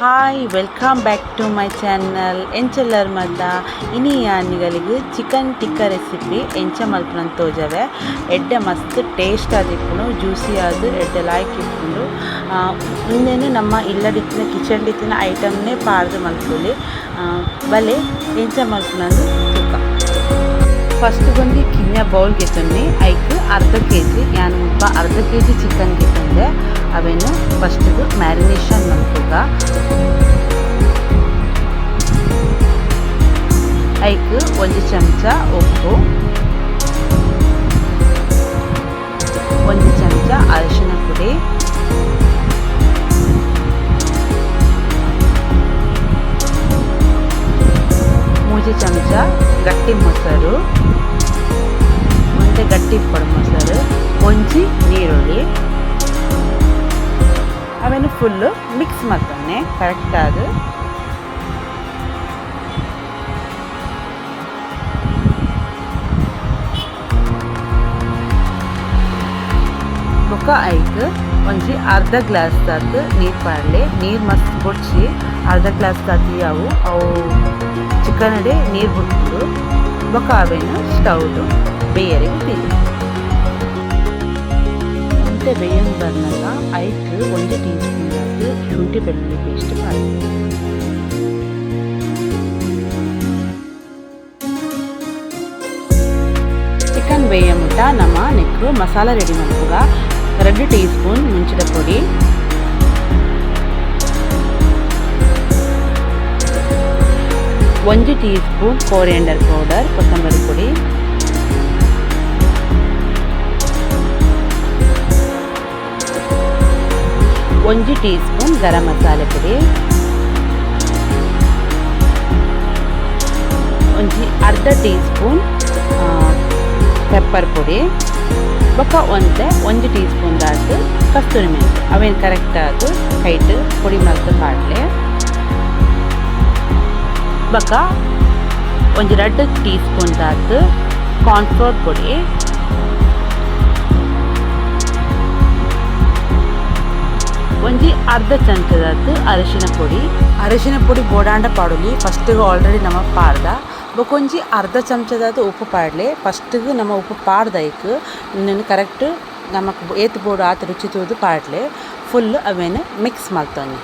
Hi welcome back to my channel ಎಂಚೆಲ್ಲರ್ ಮದ್ದ ಇನಿ ಯಾನಿಗಳಿಗೆ chicken tikka recipe ಎಂಚ ಮಲ್ಪನ ತೋಜವೆ. ಎಡ್ಡೆ ಮಸ್ತ್ ಟೇಸ್ಟ್ ಆದಿಪ್ಪುಂಡು ಜ್ಯೂಸಿ ಆದ ಎಡ್ಡೆ ಲಾಯ್ಕ್ ಇಪ್ಪುಂಡು ಮುಂದೇನು ನಮ್ಮ ಇಲ್ಲಡಿತ್ತಿನ ಕಿಚನ್ ಡಿತ್ತಿನ ಐಟಮ್ನೇ ಪಾರ್ದು ಮಲ್ಪೊಲಿ ಬಲೆ ಎಂಚ ಮಲ್ಪನಂದು ತೂಕ. ಫಸ್ಟ್ ಬಂದು ಕಿನ್ಯ ಬೌಲ್ ಗೆತ್ತೊಂದು ಐಕ್ ಅರ್ಧ ಕೆ ಜಿ ಮುಲ್ಪ ಅರ್ಧ ಕೆ ಜಿ ಚಿಕನ್ ಗೆತ್ತೊಂದೆ ಅವೇನು ಫಸ್ಟಿಗೆ ಮ್ಯಾರಿನೇಷನ್ ಮಲ್ಪುಗ ಐಕ್ ಒಂದು ಚಮಚ ಉಪ್ಪು ಒಂದು ಚಮಚ ಅರಿಶಿನ ಪುಡಿ ಒಂಜಿ ನೀರುಳ್ಳಿ. ಅವೇನು ಫುಲ್ಲು ಮಿಕ್ಸ್ ಮಾಡ್ತಾನೆ ಕರೆಕ್ಟಾದ ಮುಖ ಐದು, ಒಂಜಿ ಅರ್ಧ ಗ್ಲಾಸ್ ತಾತು ನೀರು ಪಾಡ್ಲೆ. ನೀರು ಮಸ್ತ್ ಬೊಡ್ಚಿ, ಅರ್ಧ ಗ್ಲಾಸ್ ತಾತಿ ಅವು ಅವು ಚಿಕನ್ ಅಡೆ ನೀರು ಬಿಟ್ಟು ಮುಖ ಅವೇನು ಸ್ಟೌದು ಬೇಯರಿಗೆ ತಿಳಿ ಮತ್ತೆ ಬೇಯನ್ ಬಂದಾಗ ಐಕ್ ಒಂದು ಟೀ ಸ್ಪೂನ್ ದಾತ್ ಶುಂಠಿ ಬೆಳ್ಳುಳ್ಳಿ ಪೇಸ್ಟ್ ಮಾಡಿ ಚಿಕನ್ ಬೇಯ ಮುಟ್ಟ ನಮ್ಮ ನೆಕ್ರು ಮಸಾಲ ರೆಡಿ ಮಾಡ್ಬೋದ ಎರಡು ಟೀ ಸ್ಪೂನ್ ಮುಂಚಿದ ಪುಡಿ ಒಂದು ಟೀ ಸ್ಪೂನ್ ಕೋರಿಯಂಡರ್ ಪೌಡರ್ ಒಂದು ಟೀ ಸ್ಪೂನ್ ಗರಂ ಮಸಾಲೆ ಪುಡಿ ಒಂಜಿ ಅರ್ಧ ಟೀ ಸ್ಪೂನ್ ಪೆಪ್ಪರ್ ಪುಡಿ ಬೊಕ ಒಂತೆ ಒಂದು ಟೀ ಸ್ಪೂನ್ ದಾಟ್ ಕಸ್ತೂರಿ ಮೆಂತೆ ಅವೇನು ಕರೆಕ್ಟ್ ಆದು ಕೈಟ್ ಪುಡಿ ಮಲ್ತು ಪಾಡ್ಲೆ ಬೊಕ ಒಂಜಿ ಎರಡು ಟೀ ಸ್ಪೂನ್ ದಾಟ್ ಕಾರ್ನ್ಫ್ಲೋರ್ ಪುಡಿ ಒಂಜಿ ಅರ್ಧ ಚಮಚದ ಅರಿಶಿನ ಪುಡಿ. ಅರಿಶಿನ ಪುಡಿ ಬೋಡಾಂಡ ಪಾಡುಲಿ ಫಸ್ಟಿಗೆ ಆಲ್ರೆಡಿ ನಮ್ಮ ಪಾಡ್ದ. ಬೊಕೊಂಜಿ ಅರ್ಧ ಚಮಚದಾದ ಉಪ್ಪು ಪಾಡ್ಲೆ ಫಸ್ಟಿಗೆ ನಮ್ಮ ಉಪ್ಪು ಪಾಡ್ದೈಕ್ ಇನ್ನೊಂದು ಕರೆಕ್ಟ್ ನಮಗೆ ಏತ್ ಬೋಡು ಆತ ರುಚಿ ತೂದು ಪಾಡ್ಲೆ ಫುಲ್ ಅವೇನು ಮಿಕ್ಸ್ ಮಾಡ್ತಾನೆ.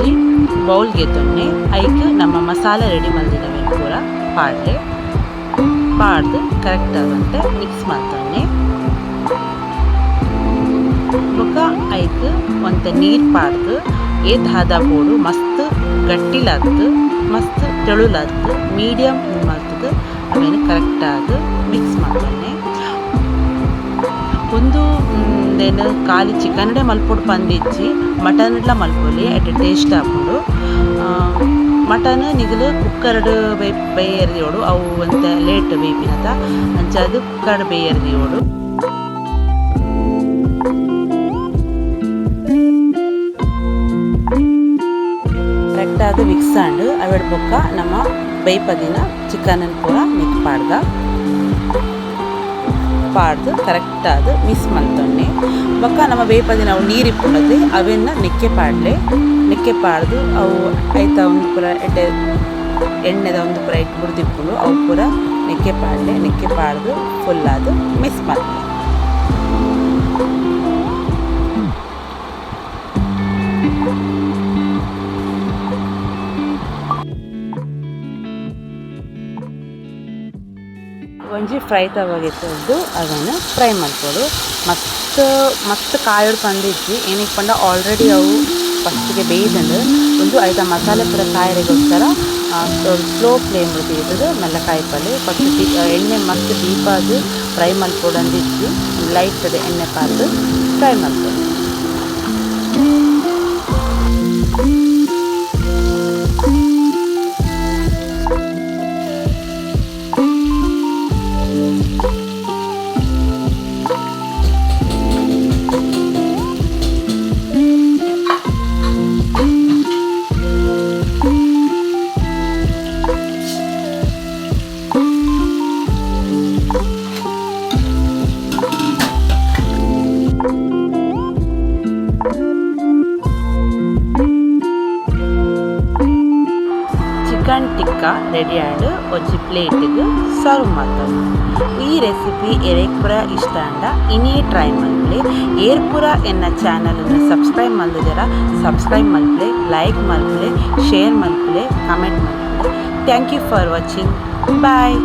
ಒಂಜಿ ಬೌಲ್ಗೆ ತೊನ್ನೆ ಐಕ್ ನಮ್ಮ ಮಸಾಲೆ ರೆಡಿ ಮಲ್ದಿನವೆ ಪೂರ ಪಾಡ್ಲೆ ಪಾಡ್ದು ಕರೆಕ್ಟ್ ಆದಂತೆ ಮಿಕ್ಸ್ ಮಾಡ್ತಾನೆ. ಬೊಕ ಐಕ್ ಒಂತ ನೀರು ಪಾಡ್ದು. ಏತ್ ಹಾದ ಬೋಡು ಮಸ್ತ್ ಗಟ್ಟಿಲಾದ್ದು ಮಸ್ತ್ ತೆಳುಲಾದ್ದು ಮೀಡಿಯಮ್ ಮಾಡ್ತದೆ. ಆಮೇಲೆ ಕರೆಕ್ಟ್ ಆಗಿ ಮಿಕ್ಸ್ ಮಾಡ್ತಾನೆ. ಒಂದು ಏನು ಖಾಲಿ ಚಿಕನ್ಡೆ ಮಲ್ಪೊಡು ಪಂದಿಜ್ಜಿ ಮಟನ್ಲ ಮಲ್ಪೊಲಿ ಅಟ್ ಟೇಸ್ಟ್ ಆಪುಂಡು ಮಟನ್ ನಿಗಲು ಕುಕ್ಕರ್ಡ್ ಬೈ, ಬೇಯರ್ದಿಯೋಡು, ಅವು ಅಂತ ಲೇಟ್ ಬೇಯಿನತ ಅಂಚಾದು ಕುಕ್ಕರ್ಡ್ ಬೇಯರ್ದಿಯೋಡು. ಕರೆಕ್ಟ್ ಆದ ಮಿಕ್ಸ್ ಆಂಡ್, ಅವೆಡ್ ಬೊಕ್ಕ ನಮ್ಮ ಬೈಪದಿನ ಚಿಕನ್ ಪೂರ ಮಿಕ್ಸ್ ಪಾಡ್ದ ಪಾಡ್ದು ಕರೆಕ್ಟ್ ಮಿಸ್ ಮಂತೊಣ್ಣೆ ಬೊಕ್ಕ ನಮ್ಮ ನಾವು ಅವು ನೀರಿಪ್ಪುಂಡದು ಅವೆನ್ನ ನೆಕ್ಕೆ ಪಾಡ್ಲೆ. ನೆಕ್ಕೆ ಪಾಡ್ದು ಅವು ಐತ ಒಂದು ಪುರ ಎಡ್ಡೆ, ಎಣ್ಣೆದ ಒಂದು ಪುರ ಇಟ್ಟು ಬುಡ್ದಿಪ್ಪುಂಡು ಅವು ಪುರ ನೆಕ್ಕೆ ಪಾಡ್ಲೆ. ನೆಕ್ಕೆ ಪಾಡ್ದು ಫುಲ್ಲಾದು ಮಿಸ್ ಮಿಕ್ಸ್ ಒಂಜಿ ಫ್ರೈ ತವಾಗೆ ಅದನ್ನು ಫ್ರೈ ಮಾಡ್ಕೊಳ್ಳು. ಮತ್ತು ಮತ್ತು ಕಾಯಿ ಪಂದಿಜ್ಜಿ ಏನಕ್ಕೆ ಪಂಡ ಆಲ್ರೆಡಿ ಅವು ಫಸ್ಟಿಗೆ ಬೇಯ್ದಂಡು ಒಂದು ಐದ ಮಸಾಲೆ ಪೂರ ಕಾಯಿರಿಗೋಸ್ಕರ ಸ್ಲೋ ಫ್ಲೇಮ್ ತೆಗೆದು ಮೆಲ್ಲ ಕಾಯಿಪಲ್ಲೆ ಫಸ್ಟ್ ಡೀಪ್ ಎಣ್ಣೆ ಮಸ್ತ್ ಡೀಪಾದು ಫ್ರೈ ಮಾಡ್ಕೊಡಂದಿದ್ವಿ ಲೈಟ್ ಎಣ್ಣೆ ಪಾರ್ದು ಫ್ರೈ ಮಾಡ್ಕೊಳ್ಳಿ. ಸುಕ್ಕ ರೆಡಿ ಆಂಡ್ ಒಂಜಿ ಪ್ಲೇಟಿಗೆ ಸರ್ವ್ ಮಾಡ್ತವೆ ಈ ರೆಸಿಪಿ ಎರೆಗ್ ಪೂರ ಇಷ್ಟ ಅಂಡ ಟ್ರೈ ಮಲ್ಪಲೆ ಏರ್ ಪೂರ ಎನ್ನ ಚಾನಲನ್ನು ಸಬ್ಸ್ಕ್ರೈಬ್ ಮಲ್ದಿದ್ದೀರ ಸಬ್ಸ್ಕ್ರೈಬ್ ಮಲ್ಪಲೆ ಲೈಕ್ ಮಲ್ಪಲೆ ಶೇರ್ ಮಲ್ಪಲೆ comment ಮಲ್ಪಲೆ thank you for watching bye